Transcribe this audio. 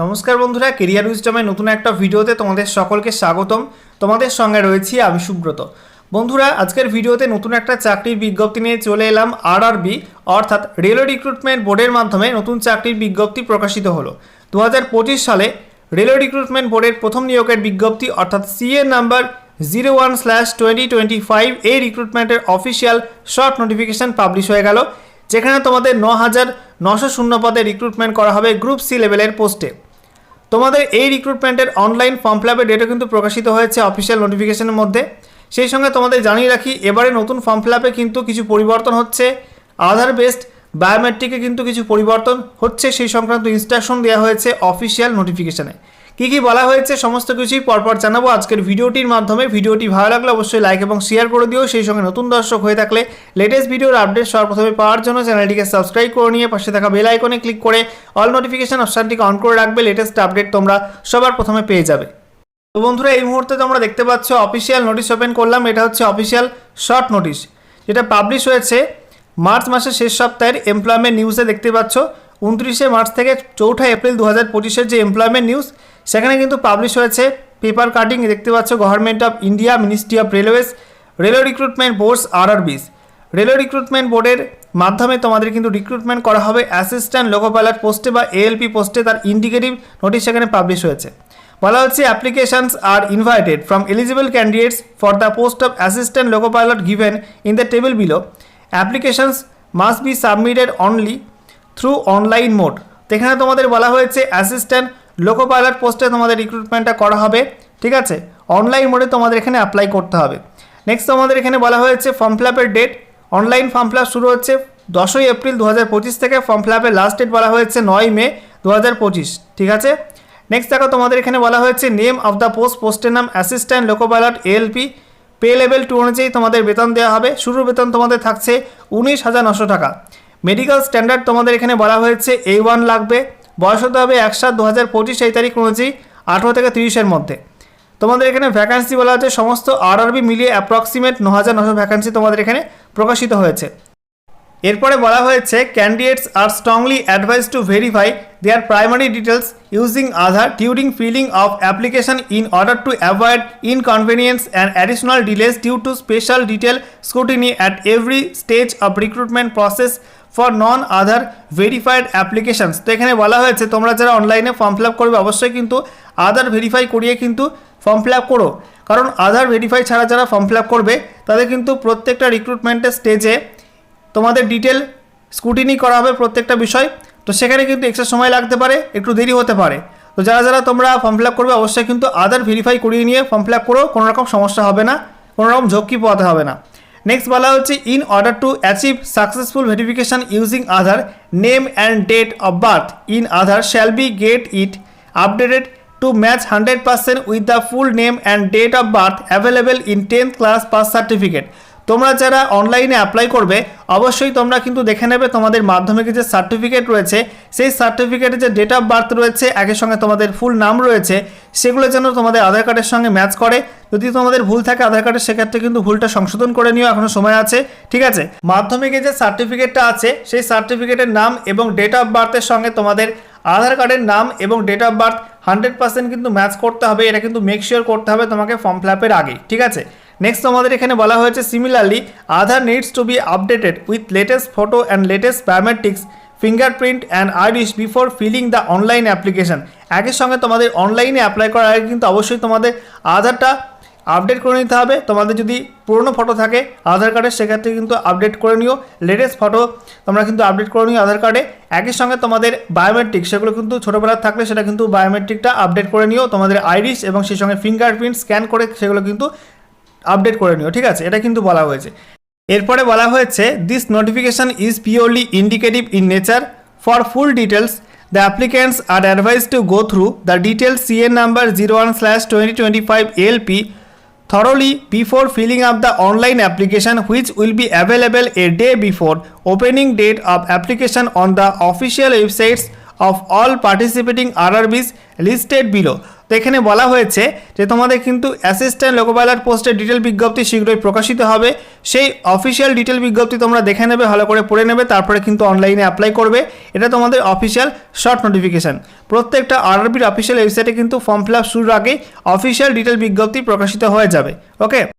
নমস্কার বন্ধুরা কেরিয়ার উইজডমের নতুন একটা ভিডিওতে তোমাদের সকলকে স্বাগতম। তোমাদের সঙ্গে রয়েছি আমি সুব্রত। বন্ধুরা, আজকের ভিডিওতে নতুন একটা চাকরির বিজ্ঞপ্তি নিয়ে চলে এলাম আরআরবি অর্থাৎ রেলওয়ে রিক্রুটমেন্ট বোর্ডের মাধ্যমে নতুন চাকরির বিজ্ঞপ্তি প্রকাশিত হলো। দু হাজার পঁচিশ সালে রেলওয়ে রিক্রুটমেন্ট বোর্ডের প্রথম নিয়োগের বিজ্ঞপ্তি, অর্থাৎ CA number zero one slash twenty twenty five এই রিক্রুটমেন্টের অফিসিয়াল শর্ট নোটিফিকেশন পাবলিশ হয়ে গেল। যেখানে তোমাদের ন হাজার নশো শূন্য পদে রিক্রুটমেন্ট করা হবে গ্রুপ সি লেভেলের পোস্টে তোমাদের এই রিক্রুটমেন্টের অনলাইন ফর্ম ফিলাপের ডেটও কিন্তু প্রকাশিত হয়েছে অফিসিয়াল নোটিফিকেশনের মধ্যে। সেই সঙ্গে তোমাদের জানিয়ে রাখি, এবারে নতুন ফর্ম ফিলাপে কিন্তু কিছু পরিবর্তন হচ্ছে। আধার বেসড বায়োমেট্রিকে কিন্তু কিছু পরিবর্তন হচ্ছে। সেই সংক্রান্ত ইনস্ট্রাকশন দেওয়া হয়েছে অফিসিয়াল নোটিফিকেশনে কী কী বলা হয়েছে, সমস্ত কিছুই পরপর জানাব আজকের ভিডিওটির মাধ্যমে। ভিডিওটি ভালো লাগলে অবশ্যই লাইক এবং শেয়ার করে দিও। সেই সঙ্গে নতুন দর্শক হয়ে থাকলে লেটেস্ট ভিডিওর আপডেট সবার প্রথমে পাওয়ার জন্য চ্যানেলটিকে সাবস্ক্রাইব করে নিয়ে পাশে থাকা বেল আইকনে ক্লিক করে অল নোটিফিকেশন অপশানটিকে অন করে রাখবে। লেটেস্ট আপডেট তোমরা সবার প্রথমে পেয়ে যাবে। তো বন্ধুরা, এই মুহূর্তে তোমরা দেখতে পাচ্ছ অফিসিয়াল নোটিশ ওপেন করলাম। এটা হচ্ছে অফিসিয়াল শর্ট নোটিশ যেটা পাবলিশ হয়েছে মার্চ মাসের শেষ সপ্তাহের এমপ্লয়মেন্ট নিউজে দেখতে পাচ্ছ। উনত্রিশে মার্চ থেকে চৌঠা এপ্রিল দু হাজার পঁচিশের যে এমপ্লয়মেন্ট নিউজ সেখানে কিন্তু পাবলিশ হয়েছে পেপার কাটিং দেখতে পাচ্ছ government of India ministry of railways railway recruitment boards RRBs railway recruitment বোর্ডের মাধ্যমে তোমাদের কিন্তু রিক্রুটমেন্ট করা হবে অ্যাসিস্ট্যান্ট লোকো পাইলট পোস্টে বা এএলপি পোস্টে তার ইন্ডিকেটিভ নোটিশ সেখানে পাবলিশ হয়েছে। বলা হচ্ছে applications are invited from eligible candidates for the post of assistant loco pilot given in the table below applications must be submitted only through online mode তো এখানে তোমাদের বলা হয়েছে অ্যাসিস্ট্যান্ট লোকো পাইলট পোস্টে তোমাদের রিক্রুটমেন্টটা করা হবে, ঠিক আছে? অনলাইন মোডে তোমাদের এখানে অ্যাপ্লাই করতে হবে। নেক্সট তোমাদের এখানে বলা হয়েছে ফর্ম ফিল আপের ডেট অনলাইন ফর্ম ফিল শুরু হচ্ছে দশই এপ্রিল দু হাজার পঁচিশ থেকে। ফর্ম ফিল আপের লাস্ট ডেট বলা হয়েছে নয় মে দু হাজার পঁচিশ, ঠিক আছে? নেক্সট দেখো তোমাদের এখানে বলা হয়েছে নেম অফ দ্য পোস্ট পোস্টের নাম assistant loco pilot ALP pay level two অনুযায়ী তোমাদের বেতন দেওয়া হবে। শুরুর বেতন তোমাদের থাকছে উনিশ হাজার নশো টাকা। মেডিকেল স্ট্যান্ডার্ড তোমাদের এখানে বলা হয়েছে এ ওয়ান লাগবে। বয়স হতে হবে এক সাত দু হাজার পঁচিশ এই তারিখ অনুযায়ী আঠেরো থেকে তিরিশের মধ্যে। তোমাদের এখানে ভ্যাকান্সি বলা হচ্ছে সমস্ত আরআরবি মিলিয়ে অ্যাপ্রক্সিমেট ন হাজার নশো ভ্যাকান্সি তোমাদের এখানে প্রকাশিত হয়েছে। এরপরে বলা হয়েছে candidates are strongly advised to verify their primary details using Aadhaar during filling of application in order to avoid inconvenience and additional delays due to special detail scrutiny at every stage of recruitment process for non Aadhaar verified applications তো এখানে বলা হয়েছে, তোমরা যারা অনলাইনে form fill up করবে, অবশ্যই কিন্তু আধার ভেরিফাই করিয়ে কিন্তু ফর্ম ফিল আপ করো। কারণ আধার ভেরিফাই ছাড়া যারা ফর্ম ফিল আপ করবে, তাদের কিন্তু প্রত্যেকটা রিক্রুটমেন্টের স্টেজে তোমাদের ডিটেল স্ক্রুটিনি করা হবে প্রত্যেকটা বিষয়। তো সেখানে কিন্তু এক্সট্রা সময় লাগতে পারে, একটু দেরি হতে পারে। তো যারা যারা তোমরা ফর্ম ফিল আপ করবে, অবশ্যই কিন্তু আধার ভেরিফাই করিয়ে নিয়ে ফর্ম ফিল আপ করো, কোনো রকম সমস্যা হবে না, কোনো রকম ঝক্কি পোয়াতে হবে না। নেক্সট বলা হচ্ছে in order to achieve successful verification using Aadhaar name and date of birth in Aadhaar shall be get it updated to match hundred percent with the full name and date of birth available in tenth class pass certificate তোমরা যারা অনলাইনে apply করবে, অবশ্যই তোমরা কিন্তু দেখে নেবে তোমাদের মাধ্যমিকের যে সার্টিফিকেট রয়েছে, সেই সার্টিফিকেটে যে ডেট অফ বার্থ রয়েছে, একের সঙ্গে তোমাদের ফুল নাম রয়েছে, সেগুলো যেন তোমাদের আধার কার্ডের সঙ্গে ম্যাচ করে। যদি তোমাদের ভুল থাকে আধার কার্ডের সেক্ষেত্রে কিন্তু ভুলটা সংশোধন করে নিও, এখনও সময় আছে, ঠিক আছে? মাধ্যমিকে যে সার্টিফিকেটটা আছে, সেই সার্টিফিকেটের নাম এবং ডেট অফ বার্থের সঙ্গে তোমাদের আধার কার্ডের নাম এবং date of birth hundred percent কিন্তু ম্যাচ করতে হবে। এটা কিন্তু মেক শিওর করতে হবে তোমাকে ফর্ম ফিল আপের আগে, ঠিক আছে? নেক্সট তোমাদের এখানে বলা হয়েছে similarly Aadhaar needs to be updated with latest photo and latest biometrics fingerprint and iris before filling the online application একের সঙ্গে তোমাদের অনলাইনে অ্যাপ্লাই করার আগে কিন্তু অবশ্যই তোমাদের আধারটা আপডেট করে নিতে হবে। তোমাদের যদি পুরনো ফটো থাকে আধার কার্ডের সেক্ষেত্রে কিন্তু আপডেট করে নিও। লেটেস্ট ফটো তোমরা কিন্তু আপডেট করে নিও আধার কার্ডে একই সঙ্গে তোমাদের বায়োমেট্রিক সেগুলো কিন্তু ছোটোবেলার থাকলে সেটা কিন্তু বায়োমেট্রিকটা আপডেট করে নিও। তোমাদের আইরিশ এবং সেই সঙ্গে ফিঙ্গারপ্রিন্ট স্ক্যান করে সেগুলো কিন্তু আপডেট করে নিও, ঠিক আছে? এটা কিন্তু বলা হয়েছে। এরপরে বলা হয়েছে this notification is purely indicative in nature for full details the applicants are advised to go through the details CEN number zero one slash twenty twenty five LP thoroughly before filling up the online application, which will be available a day before opening date of application on the official websites of all participating RRBs listed below তো এখানে বলা হয়েছে যে তোমাদের কিন্তু assistant loco pilot পোস্টের detail বিজ্ঞপ্তি শীঘ্রই প্রকাশিত হবে। সেই অফিসিয়াল ডিটেল বিজ্ঞপ্তি তোমরা দেখে নেবে, ভালো করে পড়ে নেবে, তারপরে কিন্তু অনলাইনে অ্যাপ্লাই করবে। এটা তোমাদের অফিসিয়াল শর্ট নোটিফিকেশান প্রত্যেকটা আরআরবির অফিসিয়াল ওয়েবসাইটে কিন্তু ফর্ম ফিল আপ শুরুর আগেই অফিসিয়াল ডিটেল বিজ্ঞপ্তি প্রকাশিত হয়ে যাবে। ওকে